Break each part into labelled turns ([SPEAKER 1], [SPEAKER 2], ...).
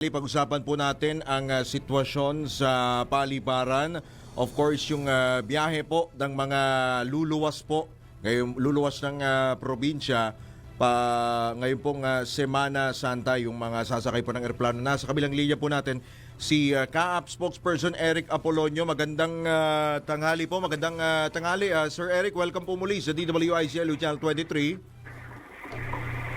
[SPEAKER 1] Pag-usapan po natin ang ah, sitwasyon sa paliparan. Of course, yung ah, biyahe po ng mga luluwas po, ngayon luluwas ng ah, probinsya pa ngayon pong ah, Semana Santa yung mga sasakay po ng eroplano. Nasa kabilang linya po natin si ah, Kaap spokesperson Eric Apolonio. Magandang ah, tanghali po, magandang ah, tanghali. Ah, Sir Eric, welcome po muli sa DWICL Channel 23.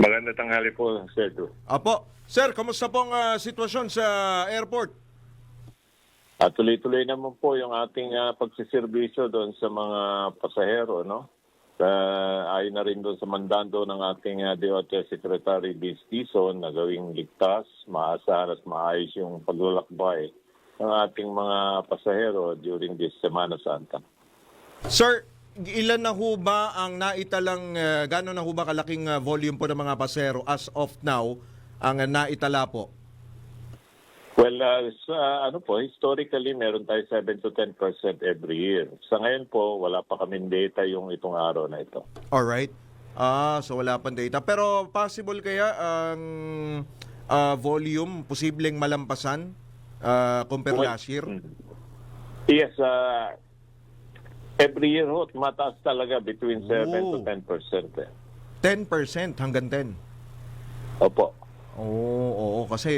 [SPEAKER 2] Maganda tanghali po, Sir Du.
[SPEAKER 1] Apo, Sir, kamusta pong ah, sitwasyon sa airport?
[SPEAKER 2] At tuloy-tuloy naman po yung ating ah, pagsiservisyo doon sa mga pasahero, no? Uh, ayon na rin doon sa mandando ng ating uh, DOT Secretary Vince Dizon na gawing ligtas, maasahan at maayos yung paglalakbay ng ating mga pasahero during this Semana Santa.
[SPEAKER 1] Sir, ilan na ho ba ang naitalang, uh, gano'n na ho ba kalaking ah, volume po ng mga pasero as of now ang ah, naitala po?
[SPEAKER 2] Well, uh, sa, ano po, historically, meron tayo 7 to 10 percent every year. Sa ngayon po, wala pa kaming data yung itong araw na ito.
[SPEAKER 1] Alright. Ah, so wala pang data. Pero possible kaya ang ah, volume posibleng malampasan ah, compare
[SPEAKER 2] Well,
[SPEAKER 1] last year?
[SPEAKER 2] Mm. Yes, uh, every year ho, mataas talaga between 7
[SPEAKER 1] Oh.
[SPEAKER 2] to 10 percent. Eh.
[SPEAKER 1] 10% hanggang 10.
[SPEAKER 2] Opo.
[SPEAKER 1] Oo, oo kasi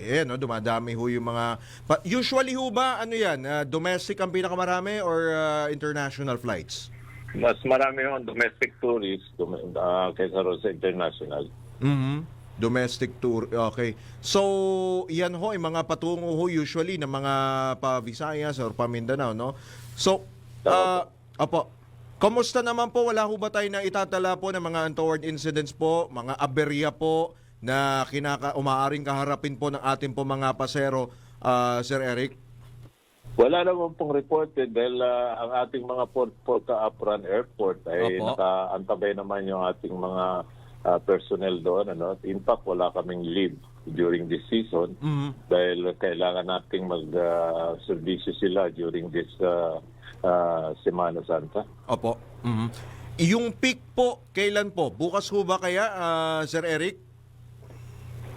[SPEAKER 1] eh no, dumadami ho yung mga pa- usually ho ba ano 'yan, ah, domestic ang pinakamarami or ah, international flights?
[SPEAKER 2] Mas marami ho ang domestic tourists dum- uh, kaysa ro sa international.
[SPEAKER 1] Mhm. Domestic tour. Okay. So, yan ho, yung mga patungo ho usually ng mga pa Visayas or pa Mindanao, no? So, ah, apo, Kamusta naman po? Wala ho ba tayo na itatala po ng mga untoward incidents po, mga aberya po na kinaka umaaring kaharapin po ng ating po mga pasero, ah, Sir Eric?
[SPEAKER 2] Wala naman pong reported dahil uh, ang ating mga Port Porta Apran Airport ay
[SPEAKER 1] Opo.
[SPEAKER 2] nakaantabay naman yung ating mga uh, personnel doon. Ano? In fact, wala kaming leave during this season
[SPEAKER 1] Mhm.
[SPEAKER 2] dahil kailangan nating mag-servisyo sila during this uh, uh, Semana Santa.
[SPEAKER 1] Opo. Mhm. Yung peak po, kailan po? Bukas ho ba kaya, ah, Sir Eric?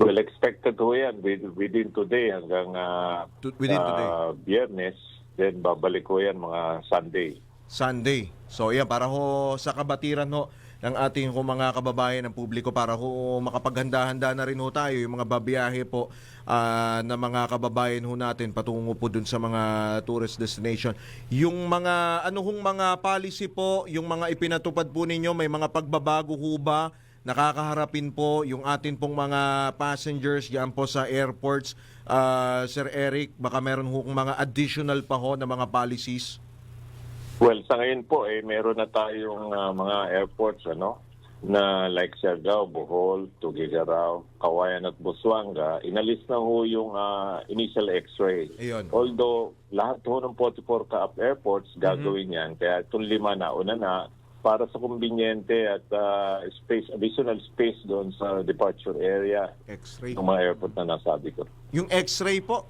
[SPEAKER 2] Well, expected ho yan with- within today hanggang uh,
[SPEAKER 1] To- within today.
[SPEAKER 2] uh, biyernes. Then babalik ko yan mga Sunday.
[SPEAKER 1] Sunday. So yan, para ho sa kabatiran ho ng ating ho mga kababayan ng publiko para ho makapaghanda-handa na rin ho tayo yung mga babiyahe po ah, na mga kababayan ho natin patungo po dun sa mga tourist destination. Yung mga ano hong mga policy po, yung mga ipinatupad po ninyo, may mga pagbabago ho ba? Nakakaharapin po yung atin pong mga passengers diyan po sa airports. Ah, Sir Eric, baka meron ho kung mga additional pa ho na mga policies?
[SPEAKER 2] Well, sa ngayon po, eh, meron na tayong ah, mga airports ano, na like Siargao, Bohol, Tuguegarao, Kawayan at Busuanga. Inalis na ho yung ah, initial x-ray.
[SPEAKER 1] Ayun.
[SPEAKER 2] Although, lahat ho ng 44 Kaap airports gagawin yan. Kaya itong lima na, una na, para sa kumbinyente at ah, space, additional space doon sa departure area
[SPEAKER 1] X-ray.
[SPEAKER 2] ng mga airport na nasabi ko.
[SPEAKER 1] Yung x-ray po,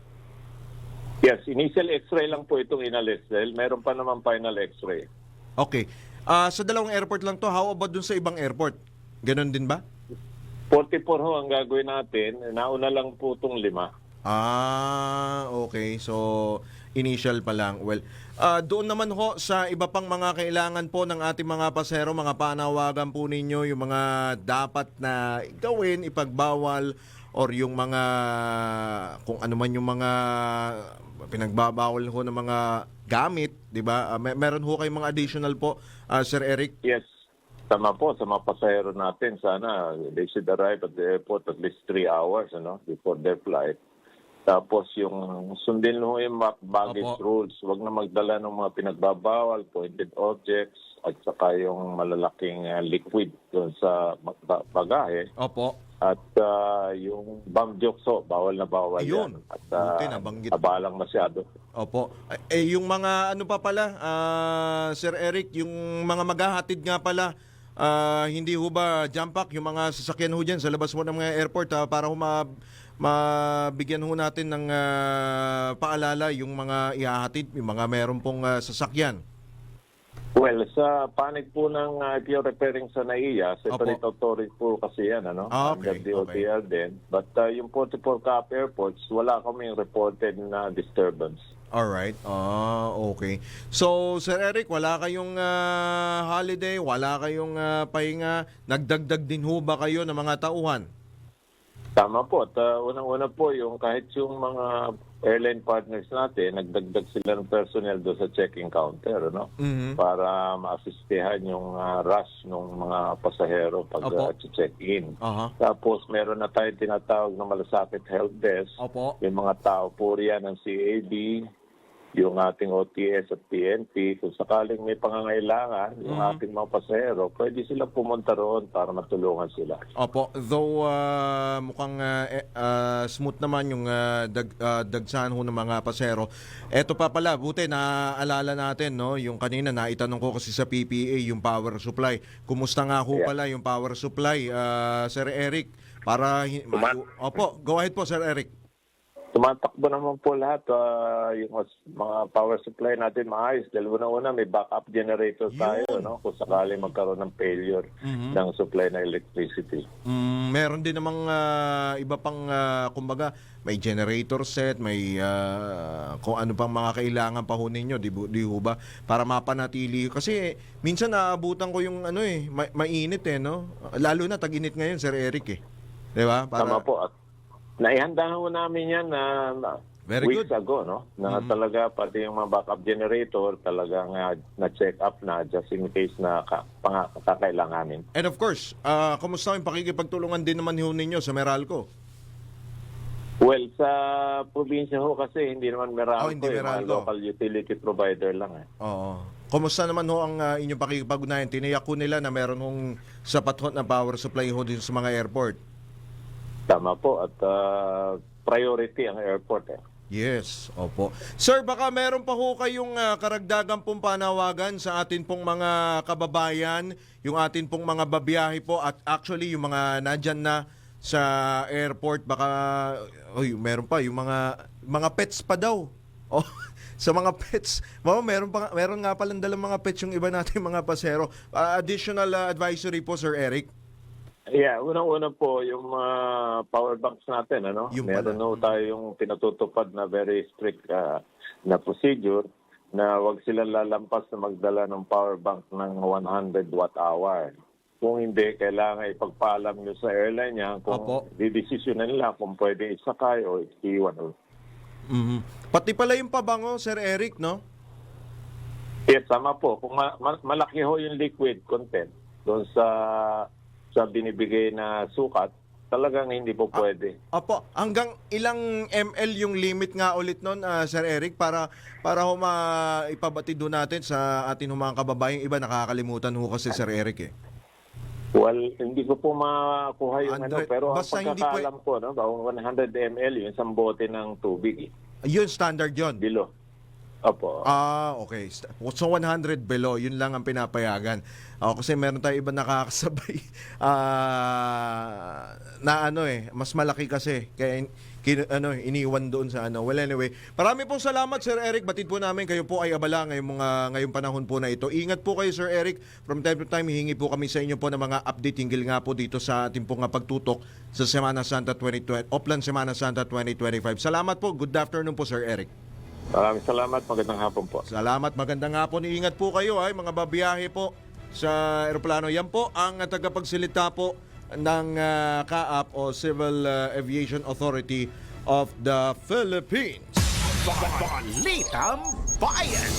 [SPEAKER 2] Yes, initial x-ray lang po itong inalis dahil meron pa naman final x-ray.
[SPEAKER 1] okay. Ah, sa dalawang airport lang to, how about dun sa ibang airport? Ganon din ba?
[SPEAKER 2] 44 ho ang gagawin natin. Nauna lang po itong lima.
[SPEAKER 1] Ah, okay. So, initial pa lang. Well, ah, doon naman ho sa iba pang mga kailangan po ng ating mga pasero, mga panawagan po ninyo, yung mga dapat na gawin, ipagbawal, or yung mga, kung ano man yung mga pinagbabawal ho ng mga gamit, di ba? Ah, may- meron ho kayong mga additional po, ah, Sir Eric?
[SPEAKER 2] Yes, tama po sa mga pasahero natin. Sana they should arrive at the airport at least three hours ano, before their flight. Tapos yung sundin ho yung baggage
[SPEAKER 1] Opo.
[SPEAKER 2] rules. Huwag na magdala ng mga pinagbabawal, pointed objects, at saka yung malalaking uh, liquid doon sa ba- bagahe.
[SPEAKER 1] Opo.
[SPEAKER 2] At uh, yung bomb jokes, ho, bawal na bawal
[SPEAKER 1] Ayun.
[SPEAKER 2] yan. At uh,
[SPEAKER 1] Buti, nabanggit.
[SPEAKER 2] abalang masyado.
[SPEAKER 1] Opo. Eh, yung mga ano pa pala, ah, Sir Eric, yung mga maghahatid nga pala, ah, hindi ho ba jump pack, yung mga sasakyan ho dyan sa labas mo ng mga airport ah, para ho ma, mabigyan ho natin ng ah, paalala yung mga ihahatid, yung mga meron pong ah, sasakyan.
[SPEAKER 2] Well, sa panig po ng, uh, if you're referring sa NAIA, separate authority po kasi yan, ano?
[SPEAKER 1] Ah, okay,
[SPEAKER 2] Under DOTR din. But uh, yung 44 cap airports, wala kaming reported na disturbance.
[SPEAKER 1] Alright. Ah, okay. So, Sir Eric, wala kayong ah, holiday, wala kayong ah, pahinga. Nagdagdag din ho ba kayo ng mga tauhan?
[SPEAKER 2] Tama po. At uh, unang-una po, yung kahit yung mga airline partners natin, nagdagdag sila ng personnel doon sa checking counter, no?
[SPEAKER 1] Mhm.
[SPEAKER 2] Para maasistihan yung uh, rush ng mga pasahero pag
[SPEAKER 1] Opo.
[SPEAKER 2] uh, check-in.
[SPEAKER 1] Aha.
[SPEAKER 2] Tapos meron na tayong tinatawag na malasakit help desk.
[SPEAKER 1] Opo.
[SPEAKER 2] Yung mga tao po riyan ng CAD, yung ating OTS at PNP, kung sakaling may pangangailangan, yung
[SPEAKER 1] Mhm.
[SPEAKER 2] ating mga pasahero, pwede sila pumunta roon para matulungan sila.
[SPEAKER 1] Opo, though ah, mukhang ah, eh, ah, smooth naman yung ah, dag, ah, dagsahan ho ng mga pasero. Eto pa pala, buti naaalala natin, no, yung kanina naitanong ko kasi sa PPA yung power supply. Kumusta nga ho
[SPEAKER 2] Yeah.
[SPEAKER 1] pala yung power supply, ah, Sir Eric? Para Opo, go ahead po Sir Eric.
[SPEAKER 2] Tumatakbo naman po lahat. ah, yung mga power supply natin maayos. Dahil una-una may backup generator tayo
[SPEAKER 1] Yun.
[SPEAKER 2] no? kung sakali magkaroon ng failure
[SPEAKER 1] Mhm.
[SPEAKER 2] ng supply ng electricity.
[SPEAKER 1] Mm, meron din namang ah, iba pang ah, kumbaga may generator set, may ah, kung ano pang mga kailangan pa ho ninyo, di, di ho ba? Para mapanatili kasi minsan naabutan ko yung ano eh, ma- mainit eh no. Lalo na tag-init ngayon Sir Eric eh. 'Di ba?
[SPEAKER 2] Tama po. At naihanda ho namin yan na na
[SPEAKER 1] Very
[SPEAKER 2] weeks
[SPEAKER 1] good.
[SPEAKER 2] ago. No? Na talaga pati yung mga backup generator talagang ah, na-check up na just in case na ka, pang, kakailanganin.
[SPEAKER 1] And of course, ah, kumusta yung pakikipagtulungan din naman ho ninyo sa Meralco?
[SPEAKER 2] Well, sa probinsya ho kasi hindi naman Meralco,
[SPEAKER 1] Oh, hindi
[SPEAKER 2] eh,
[SPEAKER 1] Meralco.
[SPEAKER 2] local utility provider lang. Eh.
[SPEAKER 1] Oo. Kumusta naman ho ang ah, inyong pakikipag-ugnayan? Tiniyak ko nila na meron hong sapat ho na power supply ho din sa mga airport.
[SPEAKER 2] Tama po. At ah, priority ang airport. Eh.
[SPEAKER 1] Yes, opo. Sir, baka meron pa ho kayong ah, karagdagan pong panawagan sa atin pong mga kababayan, yung atin pong mga babiyahe po at actually yung mga nandyan na sa airport baka oy, meron pa yung mga mga pets pa daw. Oh, sa mga pets. Mama, meron pa meron nga pala dalang mga pets yung iba nating mga pasero. Ah, additional ah, advisory po Sir Eric.
[SPEAKER 2] Yeah, unang-una po yung mga power banks natin, ano?
[SPEAKER 1] Yung
[SPEAKER 2] Meron
[SPEAKER 1] pala.
[SPEAKER 2] no tayong pinatutupad na very strict ah, na procedure na wag sila lalampas na magdala ng power bank ng 100 watt hour. Kung hindi, kailangan ipagpaalam nyo sa airline niya kung
[SPEAKER 1] Opo.
[SPEAKER 2] didesisyonan nila kung pwede isakay o iwan.
[SPEAKER 1] Mhm. Pati pala yung pabango Sir Eric, no?
[SPEAKER 2] Yes, tama po. Kung ma- ma- malaki ho yung liquid content doon sa sa binibigay na sukat, talagang hindi po pwede.
[SPEAKER 1] Opo, hanggang ilang ml yung limit nga ulit nun, ah, Sir Eric, para para ho maipabati doon natin sa atin ho mga kababayan. Iba nakakalimutan ho kasi Sir Eric eh.
[SPEAKER 2] Well, hindi ko po makuha yung ano,
[SPEAKER 1] 100.
[SPEAKER 2] pero ang
[SPEAKER 1] Basta hindi
[SPEAKER 2] pagkakaalam ko, no, bawang 100 ml, yung isang bote ng tubig, eh,
[SPEAKER 1] Yun, standard yun.
[SPEAKER 2] below. Opo.
[SPEAKER 1] Ah, okay. So 100 below, yun lang ang pinapayagan. Ah, kasi meron tayo iba nakakasabay ah, na ano eh, mas malaki kasi. Kaya kin, ano, iniwan doon sa ano. Well, anyway, marami pong salamat Sir Eric. Batid po namin kayo po ay abala ngayong mga ngayong panahon po na ito. Ingat po kayo Sir Eric. From time to time hihingi po kami sa inyo po ng mga update hinggil nga po dito sa ating pong ah, pagtutok sa Semana Santa 2020, Oplan Semana Santa 2025. Salamat po. Good afternoon po Sir Eric.
[SPEAKER 2] Maraming salamat. Magandang hapon po.
[SPEAKER 1] Salamat, magandang hapon. Ingat po kayo ay mga babiyahe po sa eroplano. Yan po ang tagapagsilita po ng ah, CAAP o Civil ah, Aviation Authority of the Philippines.
[SPEAKER 3] Balitang Bayan!